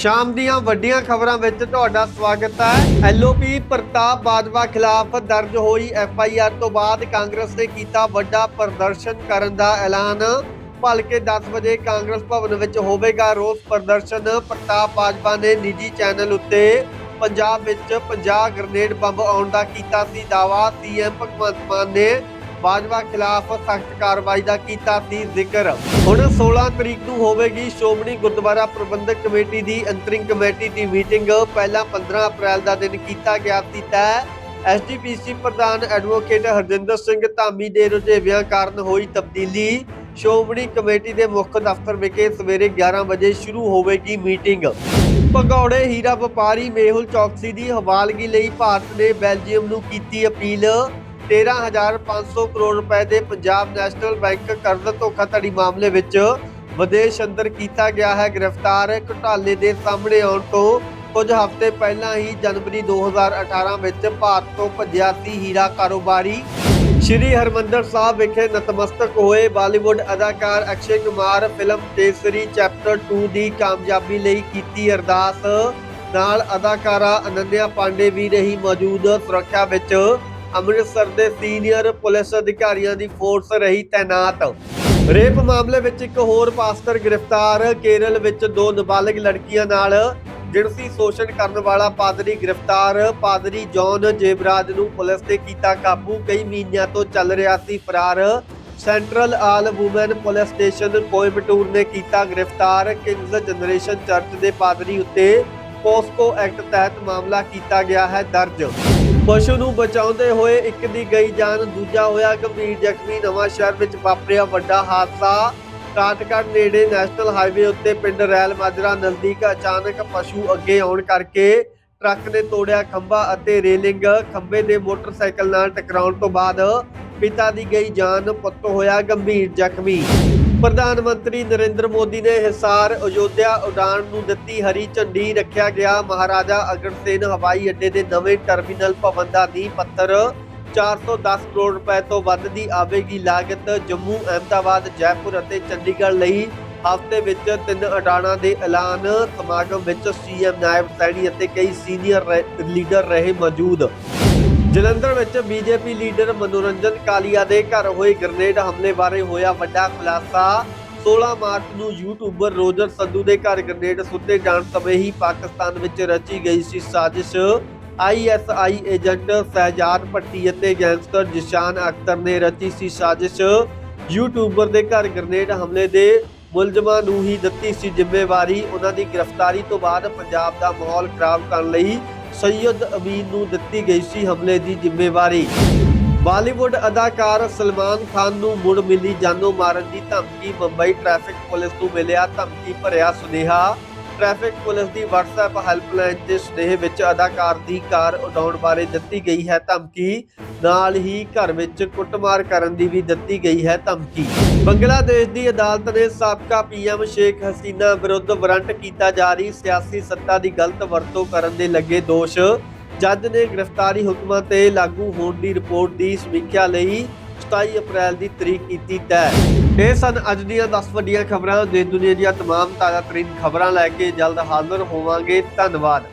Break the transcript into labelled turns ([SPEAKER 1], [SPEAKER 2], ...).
[SPEAKER 1] ਸ਼ਾਮ ਦੀਆਂ ਵੱਡੀਆਂ ਖਬਰਾਂ ਵਿੱਚ ਤੁਹਾਡਾ ਸਵਾਗਤ ਹੈ। ਐਲਓਪੀ ਪ੍ਰਤਾਪ ਬਾਜਵਾ ਖਿਲਾਫ ਦਰਜ ਹੋਈ ਐਫਆਈਆਰ ਤੋਂ ਬਾਅਦ ਕਾਂਗਰਸ ਨੇ ਕੀਤਾ ਵੱਡਾ ਪ੍ਰਦਰਸ਼ਨ ਕਰਨ ਦਾ ਐਲਾਨ। ਭਲਕੇ 10 ਵਜੇ ਕਾਂਗਰਸ ਭਵਨ ਵਿੱਚ ਹੋਵੇਗਾ ਰੋਸ ਪ੍ਰਦਰਸ਼ਨ। ਪ੍ਰਤਾਪ ਬਾਜਵਾ ਨੇ ਨਿੱਜੀ ਚੈਨਲ ਉੱਤੇ ਪੰਜਾਬ ਵਿੱਚ 50 ਗ੍ਰਨੇਡ ਬੰਬ ਆਉਣ ਦਾ ਕੀਤਾ ਸੀ ਦਾਵਾ ਸੀਐਮ ਭਗਵੰਤ ਮਾਨ ਨੇ ਬਾਜਵਾ ਖਿਲਾਫ ਸਖਤ ਕਾਰਵਾਈ ਦਾ ਕੀਤਾ ਸੀ ਜ਼ਿਕਰ। ਹੁਣ 16 ਤਰੀਕ ਨੂੰ ਹੋਵੇਗੀ ਸ਼੍ਰੋਮਣੀ ਗੁਰਦੁਆਰਾ ਪ੍ਰਬੰਧਕ ਕਮੇਟੀ ਦੀ ਅੰਤਰਿੰਗ ਕਮੇਟੀ ਦੀ ਮੀਟਿੰਗ। ਪਹਿਲਾਂ 15 ਅਪ੍ਰੈਲ ਦਾ ਦਿਨ ਕੀਤਾ ਗਿਆ ਸੀ ਤੈਅ ਐਸਜੀਪੀਸੀ ਪ੍ਰਧਾਨ ਐਡਵੋਕੇਟ ਹਰਜਿੰਦਰ ਸਿੰਘ ਧਾਮੀ ਦੇ ਰੁਝੇਵਿਆਂ ਕਾਰਨ ਹੋਈ ਤਬਦੀਲੀ। ਸ਼੍ਰੋਮਣੀ ਕਮੇਟੀ ਦੇ ਮੁੱਖ ਦਫ਼ਤਰ ਵਿਖੇ ਸਵੇਰੇ 11 ਵਜੇ ਸ਼ੁਰੂ ਹੋਵੇਗੀ ਮੀਟਿੰਗ। ਭਗੌੜੇ ਹੀਰਾ ਵਪਾਰੀ ਮੇਹੁਲ ਚੌਕਸੀ ਦੀ ਹਵਾਲਗੀ ਲਈ ਭਾਰਤ ਨੇ ਬੈਲਜੀਅਮ ਨੂੰ ਕੀਤੀ ਅਪੀਲ। 13500 ਕਰੋੜ ਰੁਪਏ ਦੇ ਪੰਜਾਬ ਨੈਸ਼ਨਲ ਬੈਂਕ ਕਰਜ਼ ਧੋਖਾਧੜੀ ਮਾਮਲੇ ਵਿੱਚ ਵਿਦੇਸ਼ ਅੰਦਰ ਕੀਤਾ ਗਿਆ ਹੈ ਗ੍ਰਿਫਤਾਰ। ਘੁਟਾਲੇ ਦੇ ਸਾਹਮਣੇ ਆਉਣ ਤੋਂ ਕੁਝ ਹਫ਼ਤੇ ਪਹਿਲਾਂ ਹੀ ਜਨਵਰੀ 2018 ਵਿੱਚ ਭਾਰਤ ਤੋਂ ਭੱਜਿਆ ਸੀ ਹੀਰਾ ਕਾਰੋਬਾਰੀ। ਸ਼੍ਰੀ ਹਰਮੰਦਰ ਸਾਹਿਬ ਵਿਖੇ ਨਤਮਸਤਕ ਹੋਏ ਬਾਲੀਵੁੱਡ ਅਦਾਕਾਰ ਅਕਸ਼ੇ ਕੁਮਾਰ ਫਿਲਮ ਕੇਸਰੀ ਚੈਪਟਰ 2 ਦੀ ਕਾਮਯਾਬੀ ਲਈ ਕੀਤੀ ਅਰਦਾਸ। ਨਾਲ ਅਦਾਕਾਰਾ ਅਨੰਦਿਆ ਪਾਂਡੇ ਵੀ ਰਹੀ ਮੌਜੂਦ। ਸੁਰੱਖਿਆ ਵਿੱਚ ਅੰਮ੍ਰਿਤਸਰ ਦੇ ਸੀਨੀਅਰ ਪੁਲਿਸ ਅਧਿਕਾਰੀਆਂ ਦੀ ਫੋਰਸ ਰਹੀ ਤਾਇਨਾਤ ਰੇਪ ਮਾਮਲੇ ਵਿੱਚ ਇੱਕ ਹੋਰ ਪਾਸਟਰ ਗ੍ਰਿਫਤਾਰ, ਕੇਰਲ ਵਿੱਚ ਦੋ ਨਾਬਾਲਗ ਲੜਕੀਆਂ ਨਾਲ ਜਿਣਸੀ ਸ਼ੋਸ਼ਣ ਕਰਨ ਵਾਲਾ ਪਾਦਰੀ ਗ੍ਰਿਫਤਾਰ, ਪਾਦਰੀ ਜੌਨ ਜੇਬਰਾਜ ਨੂੰ ਪੁਲਿਸ ਨੇ ਕੀਤਾ ਕਾਬੂ। ਕਈ ਮਹੀਨਿਆਂ ਤੋਂ ਚੱਲ ਰਿਹਾ ਸੀ ਫਰਾਰ। Central all woman police station Coimbatore ਨੇ ਕੀਤਾ ਗ੍ਰਿਫਤਾਰ। ਕਿੰਗਜ਼ ਜਨਰੇਸ਼ਨ ਚਰਚ ਦੇ ਪਾਦਰੀ ਉੱਤੇ ਪੋਸਕੋ ਐਕਟ ਤਹਿਤ ਮਾਮਲਾ ਕੀਤਾ ਗਿਆ ਹੈ ਦਰਜ। ਪਸ਼ੂ ਨੂੰ ਬਚਾਉਂਦੇ ਹੋਏ ਇੱਕ ਦੀ ਗਈ ਜਾਨ, ਦੂਜਾ ਹੋਇਆ ਗੰਭੀਰ ਜ਼ਖਮੀ। ਨਵਾਂ ਸ਼ਹਿਰ ਵਿੱਚ ਵਾਪਰਿਆ ਵੱਡਾ ਹਾਦਸਾ। ਕਾਟਕੜ ਨੇੜੇ ਨੈਸ਼ਨਲ ਹਾਈਵੇ ਉੱਤੇ ਪਿੰਡ ਰੈਲ ਮਾਜਰਾ ਨਜ਼ਦੀਕ ਅਚਾਨਕ ਪਸ਼ੂ ਅੱਗੇ ਆਉਣ ਕਰਕੇ ਟਰੱਕ ਨੇ ਤੋੜਿਆ ਖੰਭਾ ਅਤੇ ਰੇਲਿੰਗ। ਖੰਭੇ ਦੇ ਮੋਟਰਸਾਈਕਲ ਨਾਲ ਟਕਰਾਉਣ ਤੋਂ ਬਾਅਦ ਪਿਤਾ ਦੀ ਗਈ ਜਾਨ, ਪੁੱਤ ਹੋਇਆ ਗੰਭੀਰ ਜ਼ਖਮੀ। ਪ੍ਰਧਾਨ ਮੰਤਰੀ ਨਰਿੰਦਰ ਮੋਦੀ ਨੇ ਹਿਸਾਰ ਅਯੋਧਿਆ ਉਡਾਣ ਨੂੰ ਦਿੱਤੀ ਹਰੀ ਝੰਡੀ, ਰੱਖਿਆ ਗਿਆ ਮਹਾਰਾਜਾ ਅਗਰਸੇਨ ਹਵਾਈ ਅੱਡੇ ਦੇ ਨਵੇਂ ਟਰਮੀਨਲ ਭਵਨ ਦਾ ਨੀਂਹ ਪੱਥਰ 410 ਕਰੋੜ ਰੁਪਏ ਤੋਂ ਵੱਧ ਦੀ ਆਵੇਗੀ ਲਾਗਤ ਜੰਮੂ, ਅਹਿਮਦਾਬਾਦ, ਜੈਪੁਰ ਅਤੇ ਚੰਡੀਗੜ੍ਹ ਲਈ ਹਫ਼ਤੇ ਵਿੱਚ ਤਿੰਨ ਉਡਾਣਾਂ ਦੇ ਐਲਾਨ। ਸਮਾਗਮ ਵਿੱਚ ਸੀਐਮ ਨਾਇਬ ਸੈਣੀ ਅਤੇ ਕਈ ਸੀਨੀਅਰ ਰਹਿ- ਲੀਡਰ ਰਹੇ ਮੌਜੂਦ। ਜਲੰਧਰ ਵਿੱਚ ਬੀਜੇਪੀ ਲੀਡਰ ਮਨੋਰੰਜਨ ਕਾਲੀਆ ਦੇ ਘਰ ਹੋਏ ਗ੍ਰਨੇਡ ਹਮਲੇ ਬਾਰੇ ਹੋਇਆ ਵੱਡਾ ਖੁਲਾਸਾ। 16 ਮਾਰਚ ਨੂੰ ਯੂਟਿਊਬਰ ਰੋਜਰ ਸੰਧੂ ਦੇ ਘਰ ਗ੍ਰਨੇਡ ਸੁੱਟੇ ਜਾਣ ਸਮੇਂ ਹੀ ਪਾਕਿਸਤਾਨ ਵਿੱਚ ਰਚੀ ਗਈ ਸੀ ਸਾਜ਼ਿਸ਼। ਆਈਐਸਆਈ ਏਜੰਟ ਸਹਿਜਾਦ ਭੱਟੀ ਅਤੇ ਗੈਂਗਸਟਰ ਜਿਸ਼ਾਨ ਅਖਤਰ ਨੇ ਰਚੀ ਸੀ ਸਾਜ਼ਿਸ਼। ਯੂਟਿਊਬਰ ਦੇ ਘਰ ਗ੍ਰਨੇਡ ਹਮਲੇ ਦੇ ਮੁਲਜ਼ਮਾਂ ਨੂੰ ਹੀ ਦਿੱਤੀ ਸੀ ਜ਼ਿੰਮੇਵਾਰੀ। ਉਹਨਾਂ ਦੀ ਗ੍ਰਿਫਤਾਰੀ ਤੋਂ ਬਾਅਦ ਪੰਜਾਬ ਦਾ ਮਾਹੌਲ ਖਰਾਬ ਕਰਨ ਲਈ ਸੈਯਦ ਅਮੀਨ ਨੂੰ ਦਿੱਤੀ ਗਈ ਸੀ ਹਮਲੇ ਦੀ ਜ਼ਿੰਮੇਵਾਰੀ। ਬਾਲੀਵੁੱਡ ਅਦਾਕਾਰ ਸਲਮਾਨ ਖਾਨ ਨੂੰ ਮੁੜ ਮਿਲੀ ਜਾਨੋਂ ਮਾਰਨ ਦੀ ਧਮਕੀ, ਮੁੰਬਈ ਟ੍ਰੈਫਿਕ ਪੁਲਿਸ ਨੂੰ ਮਿਲਿਆ ਧਮਕੀ, ਭਰਿਆ ਸੁਨੇਹਾ। ਟ੍ਰੈਫਿਕ ਪੁਲਿਸ ਦੀ WhatsApp ਹੈਲਪਲਾਈਨ ਦੇ ਸੁਨੇਹੇ ਵਿੱਚ ਅਦਾਕਾਰ ਦੀ ਕਾਰ ਉਡਾਉਣ ਬਾਰੇ ਦਿੱਤੀ ਗਈ ਹੈ ਧਮਕੀ। ਨਾਲ ਹੀ ਘਰ ਵਿੱਚ ਕੁੱਟਮਾਰ ਕਰਨ ਦੀ ਵੀ ਦਿੱਤੀ ਗਈ ਹੈ ਧਮਕੀ ਬੰਗਲਾਦੇਸ਼ ਦੀ ਅਦਾਲਤ ਨੇ ਸਾਬਕਾ ਪੀਐਮ ਸ਼ੇਖ ਹਸੀਨਾ ਵਿਰੁੱਧ ਵਾਰੰਟ ਕੀਤਾ ਜਾਰੀ ਸਿਆਸੀ ਸੱਤਾ ਦੀ ਗਲਤ ਵਰਤੋਂ ਕਰਨ ਦੇ ਲੱਗੇ ਦੋਸ਼ ਜੱਜ ਨੇ ਗ੍ਰਿਫਤਾਰੀ ਹੁਕਮਾਂ ਤੇ ਲਾਗੂ ਹੋਣ ਦੀ ਰਿਪੋਰਟ ਦੀ ਸਮੀਖਿਆ ਲਈ 27 ਅਪ੍ਰੈਲ ਦੀ ਤਰੀਕ ਕੀਤੀ ਤੈਅ ਇਹ ਸਨ ਅੱਜ ਦੀਆਂ 10 ਵੱਡੀਆਂ ਖਬਰਾਂ ਦੇ ਦੁਨੀਆ ਦੀਆਂ तमाम ਤਾਜ਼ਾ ਤਰੀਨ ਖਬਰਾਂ ਲੈ ਕੇ ਜਲਦ ਹਾਜ਼ਰ ਹੋਵਾਂਗੇ ਧੰਨਵਾਦ